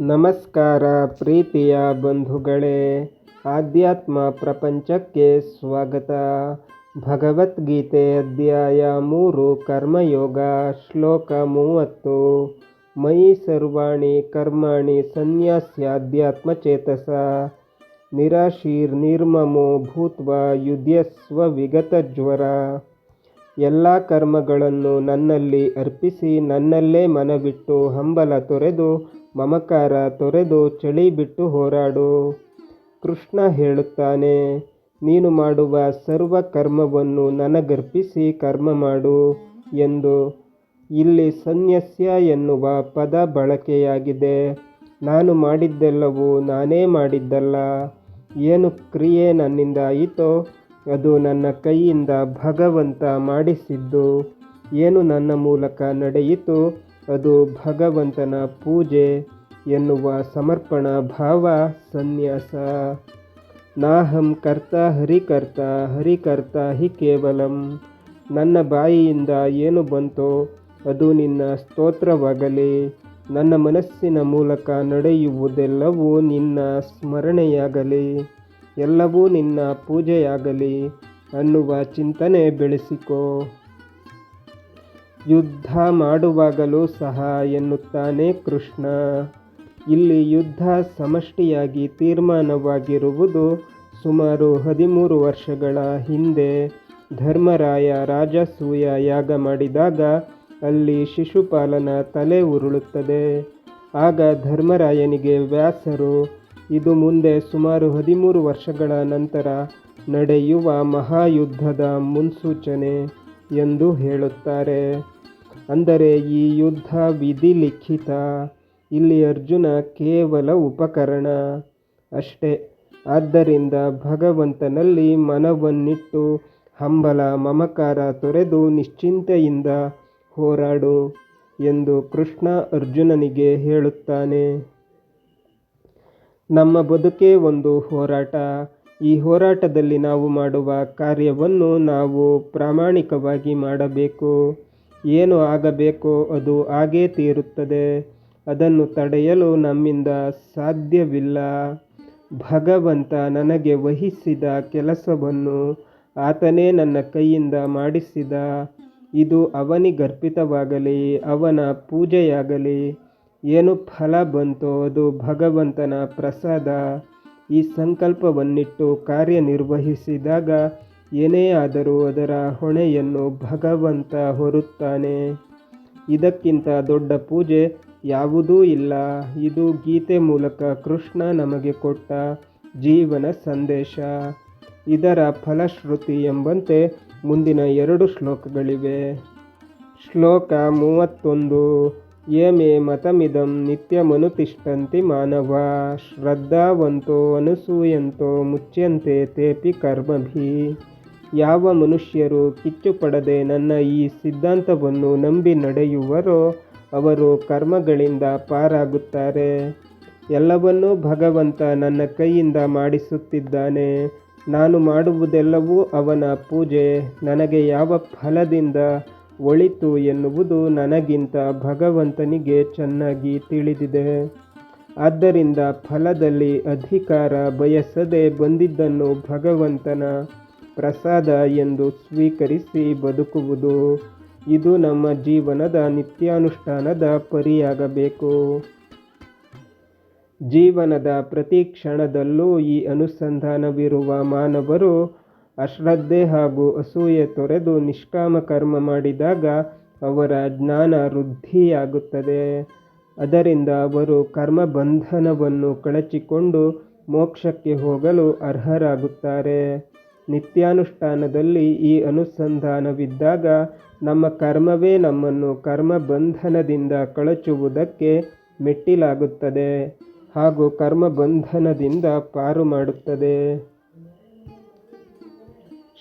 ನಮಸ್ಕಾರ ಪ್ರೀತಿಯ ಬಂಧುಗಳೇ, ಆಧ್ಯಾತ್ಮ ಪ್ರಪಂಚಕ್ಕೆ ಸ್ವಾಗತ. ಭಗವದ್ಗೀತೆ ಅಧ್ಯಾಯ ಮೂರು, ಕರ್ಮಯೋಗ, ಶ್ಲೋಕ ಮೂವತ್ತು. ಮಯಿ ಸರ್ವಾಣಿ ಕರ್ಮಾಣಿ ಸನ್ಯಾಸ್ಯಾಧ್ಯಾತ್ಮಚೇತಸ ನಿರಾಶೀರ್ನಿರ್ಮಮೋ ಭೂತ್ವ ಯುದ್ಯಸ್ವ ವಿಗತ ಜ್ವರ. ಎಲ್ಲ ಕರ್ಮಗಳನ್ನು ನನ್ನಲ್ಲಿ ಅರ್ಪಿಸಿ ನನ್ನಲ್ಲೇ ಮನವಿಟ್ಟು ಹಂಬಲ ತೊರೆದು ಮಮಕಾರ ತೊರೆದು ಚಳಿ ಬಿಟ್ಟು ಹೋರಾಡು. ಕೃಷ್ಣ ಹೇಳುತ್ತಾನೆ, ನೀನು ಮಾಡುವ ಸರ್ವ ಕರ್ಮವನ್ನು ನನಗರ್ಪಿಸಿ ಕರ್ಮ ಮಾಡು ಎಂದು. ಇಲ್ಲಿ ಸನ್ಯಸ್ಯ ಎನ್ನುವ ಪದ ಬಳಕೆಯಾಗಿದೆ. ನಾನು ಮಾಡಿದ್ದೆಲ್ಲವೂ ನಾನೇ ಮಾಡಿದ್ದಲ್ಲ. ಏನು ಕ್ರಿಯೆ ನನ್ನಿಂದ ಆಯಿತೋ, ಅದು ನನ್ನ ಕೈಯಿಂದ ಭಗವಂತ ಮಾಡಿಸಿದ್ದು. ಏನು ನನ್ನ ಮೂಲಕ ನಡೆಯಿತು ಅದು ಭಗವಂತನ ಪೂಜೆ ಎನ್ನುವ ಸಮರ್ಪಣ ಭಾವ ಸನ್ಯಾಸ. ನಾಹಂ ಕರ್ತ ಹರಿಕರ್ತ ಹರಿಕರ್ತ ಹಿ ಕೇವಲಂ. ನನ್ನ ಬಾಯಿಯಿಂದ ಏನು ಬಂತೋ ಅದು ನಿನ್ನ ಸ್ತೋತ್ರವಾಗಲಿ. ನನ್ನ ಮನಸ್ಸಿನ ಮೂಲಕ ನಡೆಯುವುದೆಲ್ಲವೂ ನಿನ್ನ ಸ್ಮರಣೆಯಾಗಲಿ. ಎಲ್ಲವೂ ನಿನ್ನ ಪೂಜೆಯಾಗಲಿ ಅನ್ನುವ ಚಿಂತನೆ ಬೆಳೆಸಿಕೋ. ಯುದ್ಧ ಮಾಡುವಾಗಲೂ ಸಹ ಎನ್ನುತ್ತಾನೆ ಕೃಷ್ಣ. ಇಲ್ಲಿ ಯುದ್ಧ ಸಮಷ್ಟಿಯಾಗಿ ತೀರ್ಮಾನವಾಗಿರುವುದು ಸುಮಾರು ಹದಿಮೂರು ವರ್ಷಗಳ ಹಿಂದೆ ಧರ್ಮರಾಯ ರಾಜಸೂಯ ಯಾಗ ಮಾಡಿದಾಗ ಅಲ್ಲಿ ಶಿಶುಪಾಲನ ತಲೆ ಉರುಳುತ್ತದೆ. ಆಗ ಧರ್ಮರಾಯನಿಗೆ ವ್ಯಾಸರು, ಇದು ಮುಂದೆ ಸುಮಾರು ಹದಿಮೂರು ವರ್ಷಗಳ ನಂತರ ನಡೆಯುವ ಮಹಾಯುದ್ಧದ ಮುನ್ಸೂಚನೆ. ಎಂದು ಹೇಳುತ್ತಾರೆ. ಅಂದರೆ ಈ ಯುದ್ಧ ವಿಧಿಲಿಖಿತ. ಇಲ್ಲಿ ಅರ್ಜುನ ಕೇವಲ ಉಪಕರಣ. ಅಷ್ಟೇ. ಆದ್ದರಿಂದ ಭಗವಂತನಲ್ಲಿ ಮನವನ್ನಿಟ್ಟು ಹಂಬಲ ಮಮಕಾರ ತೊರೆದು ನಿಶ್ಚಿಂತೆಯಿಂದ ಹೋರಾಡು ಎಂದು ಕೃಷ್ಣ ಅರ್ಜುನನಿಗೆ ಹೇಳುತ್ತಾನೆ. ನಮ್ಮ ಬದುಕೇ ಒಂದು ಹೋರಾಟ. ಈ ಹೋರಾಟದಲ್ಲಿ ನಾವು ಮಾಡುವ ಕಾರ್ಯವನ್ನು ನಾವು ಪ್ರಾಮಾಣಿಕವಾಗಿ ಮಾಡಬೇಕು. ಏನು ಆಗಬೇಕೋ ಅದು ಆಗೇ ತೀರುತ್ತದೆ. ಅದನ್ನು ತಡೆಯಲು ನಮ್ಮಿಂದ ಸಾಧ್ಯವಿಲ್ಲ. ಭಗವಂತ ನನಗೆ ವಹಿಸಿದ ಕೆಲಸವನ್ನು ಆತನೇ ನನ್ನ ಕೈಯಿಂದ ಮಾಡಿಸಿದ. ಇದು ಅವನಿಗರ್ಪಿತವಾಗಲಿ, ಅವನ ಪೂಜೆಯಾಗಲಿ, ಏನು ಫಲ ಬಂತೋ ಅದು ಭಗವಂತನ ಪ್ರಸಾದ. ಈ ಸಂಕಲ್ಪವನ್ನಿಟ್ಟು ಕಾರ್ಯನಿರ್ವಹಿಸಿದಾಗ ಏನೇ ಆದರೂ ಅದರ ಹೊಣೆಯನ್ನು ಭಗವಂತ ಹೊರುತ್ತಾನೆ. ಇದಕ್ಕಿಂತ ದೊಡ್ಡ ಪೂಜೆ ಯಾವುದೂ ಇಲ್ಲ. ಇದು ಗೀತೆ ಮೂಲಕ ಕೃಷ್ಣ ನಮಗೆ ಕೊಟ್ಟ ಜೀವನ ಸಂದೇಶ. ಇದರ ಫಲಶ್ರುತಿ ಎಂಬಂತೆ ಮುಂದಿನ ಎರಡು ಶ್ಲೋಕಗಳಿವೆ. ಶ್ಲೋಕ ಮೂವತ್ತೊಂದು. ಯೇ ಮೇ ಮತಮಿದಂ ನಿತ್ಯಮನುತಿಷ್ಠಂತಿ ಮಾನವ, ಶ್ರದ್ಧಾವಂತೋ ಅನುಸೂಯಂತೋ ಮುಚ್ಚ್ಯಂತೆ ತೇಪಿ ಕರ್ಮಭಿ. ಯಾವ ಮನುಷ್ಯರು ಕಿಚ್ಚು ಪಡದೆ ನನ್ನ ಈ ಸಿದ್ಧಾಂತವನ್ನು ನಂಬಿ ನಡೆಯುವರೋ, ಅವರು ಕರ್ಮಗಳಿಂದ ಪಾರಾಗುತ್ತಾರೆ. ಎಲ್ಲವನ್ನೂ ಭಗವಂತ ನನ್ನ ಕೈಯಿಂದ ಮಾಡಿಸುತ್ತಿದ್ದಾನೆ. ನಾನು ಮಾಡುವುದೆಲ್ಲವೂ ಅವನ ಪೂಜೆ. ನನಗೆ ಯಾವ ಫಲದಿಂದ ಒಳಿತು ಎನ್ನುವುದು ನನಗಿಂತ ಭಗವಂತನಿಗೆ ಚೆನ್ನಾಗಿ ತಿಳಿದಿದೆ. ಆದ್ದರಿಂದ ಫಲದಲ್ಲಿ ಅಧಿಕಾರ ಬಯಸದೆ ಬಂದಿದ್ದನ್ನು ಭಗವಂತನ ಪ್ರಸಾದ ಎಂದು ಸ್ವೀಕರಿಸಿ ಬದುಕುವುದು. ಇದು ನಮ್ಮ ಜೀವನದ ನಿತ್ಯಾನುಷ್ಠಾನದ ಪರಿಯಾಗಬೇಕು. ಜೀವನದ ಪ್ರತಿ ಕ್ಷಣದಲ್ಲೂ ಈ ಅನುಸಂಧಾನವಿರುವ ಮಾನವರು ಅಶ್ರದ್ಧೆ ಹಾಗೂ ಅಸೂಯೆ ತೊರೆದು ನಿಷ್ಕಾಮ ಕರ್ಮ ಮಾಡಿದಾಗ ಅವರ ಜ್ಞಾನ ವೃದ್ಧಿಯಾಗುತ್ತದೆ. ಅದರಿಂದ ಅವರು ಕರ್ಮ ಬಂಧನವನ್ನು ಕಳಚಿಕೊಂಡು ಮೋಕ್ಷಕ್ಕೆ ಹೋಗಲು ಅರ್ಹರಾಗುತ್ತಾರೆ. ನಿತ್ಯಾನುಷ್ಠಾನದಲ್ಲಿ ಈ ಅನುಸಂಧಾನವಿದ್ದಾಗ ನಮ್ಮ ಕರ್ಮವೇ ನಮ್ಮನ್ನು ಕರ್ಮ ಬಂಧನದಿಂದ ಕಳಚುವುದಕ್ಕೆ ಮೆಟ್ಟಿಲಾಗುತ್ತದೆ ಹಾಗೂ ಕರ್ಮ ಬಂಧನದಿಂದ ಪಾರು ಮಾಡುತ್ತದೆ.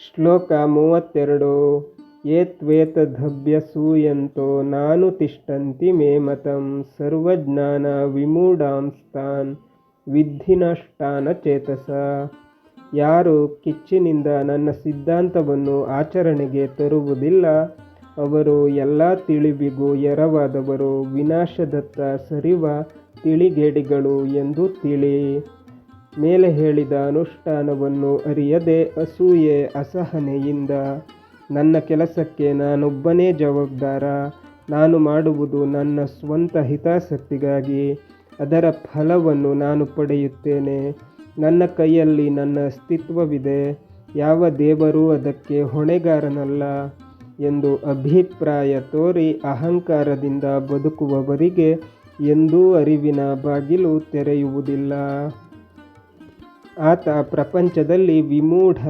ಶ್ಲೋಕ ಮೂವತ್ತೆರಡು. ಏತ್ವೇತದಭ್ಯಸೂಯಂತೋ ನಾನು ತಿಷ್ಟಂತಿ ಮೇ ಮತಂ, ಸರ್ವಜ್ಞಾನ ವಿಮೂಢಾಂಸ್ತಾನ್ ವಿದ್ಧಿನಷ್ಟಾನ ಚೇತಸ. ಯಾರು ಕಿಚ್ಚಿನಿಂದ ನನ್ನ ಸಿದ್ಧಾಂತವನ್ನು ಆಚರಣೆಗೆ ತರುವುದಿಲ್ಲ, ಅವರು ಎಲ್ಲ ತಿಳಿವಿಗೂ ಎರವಾದವರು, ವಿನಾಶದತ್ತ ಸರಿವ ತಿಳಿಗೇಡಿಗಳು ಎಂದು ತಿಳಿ. ಮೇಲೆ ಹೇಳಿದ ಅನುಷ್ಠಾನವನ್ನು ಅರಿಯದೆ ಅಸೂಯೆ ಅಸಹನೆಯಿಂದ ನನ್ನ ಕೆಲಸಕ್ಕೆ ನಾನೊಬ್ಬನೇ ಜವಾಬ್ದಾರ. ನಾನು ಮಾಡುವುದು ನನ್ನ ಸ್ವಂತ ಹಿತಾಸಕ್ತಿಗಾಗಿ, ಅದರ ಫಲವನ್ನು ನಾನು ಪಡೆಯುತ್ತೇನೆ. ನನ್ನ ಕೈಯಲ್ಲಿ ನನ್ನ ಅಸ್ತಿತ್ವವಿದೆ. ಯಾವ ದೇವರೂ ಅದಕ್ಕೆ ಹೊಣೆಗಾರನಲ್ಲ ಎಂದು ಅಭಿಪ್ರಾಯ ತೋರಿ ಅಹಂಕಾರದಿಂದ ಬದುಕುವವರಿಗೆ ಎಂದೂ ಅರಿವಿನ ಬಾಗಿಲು ತೆರೆಯುವುದಿಲ್ಲ. ಆತ ಪ್ರಪಂಚದಲ್ಲಿ ವಿಮೂಢ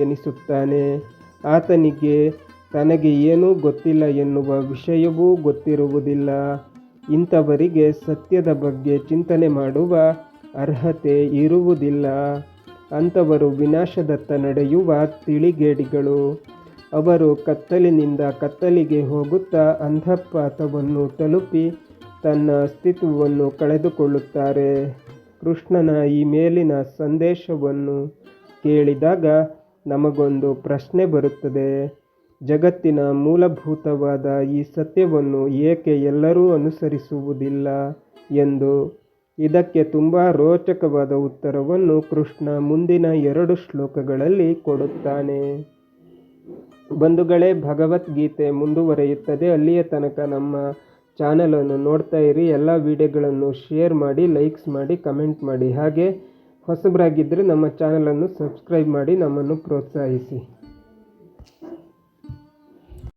ಎನಿಸುತ್ತಾನೆ. ಆತನಿಗೆ ತನಗೆ ಏನೂ ಗೊತ್ತಿಲ್ಲ ಎನ್ನುವ ವಿಷಯವೂ ಗೊತ್ತಿರುವುದಿಲ್ಲ. ಇಂಥವರಿಗೆ ಸತ್ಯದ ಬಗ್ಗೆ ಚಿಂತನೆ ಮಾಡುವ ಅರ್ಹತೆ ಇರುವುದಿಲ್ಲ. ಅಂಥವರು ವಿನಾಶದತ್ತ ನಡೆಯುವ ತಿಳಿಗೇಡಿಗಳು. ಅವರು ಕತ್ತಲಿನಿಂದ ಕತ್ತಲಿಗೆ ಹೋಗುತ್ತಾ ಅಂಧಪಾತವನ್ನು ತಲುಪಿ ತನ್ನ ಅಸ್ತಿತ್ವವನ್ನು ಕಳೆದುಕೊಳ್ಳುತ್ತಾರೆ. ಕೃಷ್ಣನ ಈ ಮೇಲಿನ ಸಂದೇಶವನ್ನು ಕೇಳಿದಾಗ ನಮಗೊಂದು ಪ್ರಶ್ನೆ ಬರುತ್ತದೆ. ಜಗತ್ತಿನ ಮೂಲಭೂತವಾದ ಈ ಸತ್ಯವನ್ನು ಏಕೆ ಎಲ್ಲರೂ ಅನುಸರಿಸುವುದಿಲ್ಲ ಎಂದು? ಇದಕ್ಕೆ ತುಂಬ ರೋಚಕವಾದ ಉತ್ತರವನ್ನು ಕೃಷ್ಣ ಮುಂದಿನ ಎರಡು ಶ್ಲೋಕಗಳಲ್ಲಿ ಕೊಡುತ್ತಾನೆ. ಬಂಧುಗಳೇ, ಭಗವದ್ಗೀತೆ ಮುಂದುವರೆಯುತ್ತದೆ. ಅಲ್ಲಿಯ ತನಕ ನಮ್ಮ ಚಾನಲನ್ನು ನೋಡ್ತಾ ಇರಿ. ಎಲ್ಲ ವಿಡಿಯೋಗಳನ್ನು ಶೇರ್ ಮಾಡಿ ಲೈಕ್ಸ್ ಮಾಡಿ ಕಮೆಂಟ್ ಮಾಡಿ. ಹಾಗೆ ಹೊಸಬರಾಗಿದ್ದರೆ ನಮ್ಮ ಚಾನಲನ್ನು ಸಬ್ಸ್ಕ್ರೈಬ್ ಮಾಡಿ, ನಮ್ಮನ್ನು ಪ್ರೋತ್ಸಾಹಿಸಿ.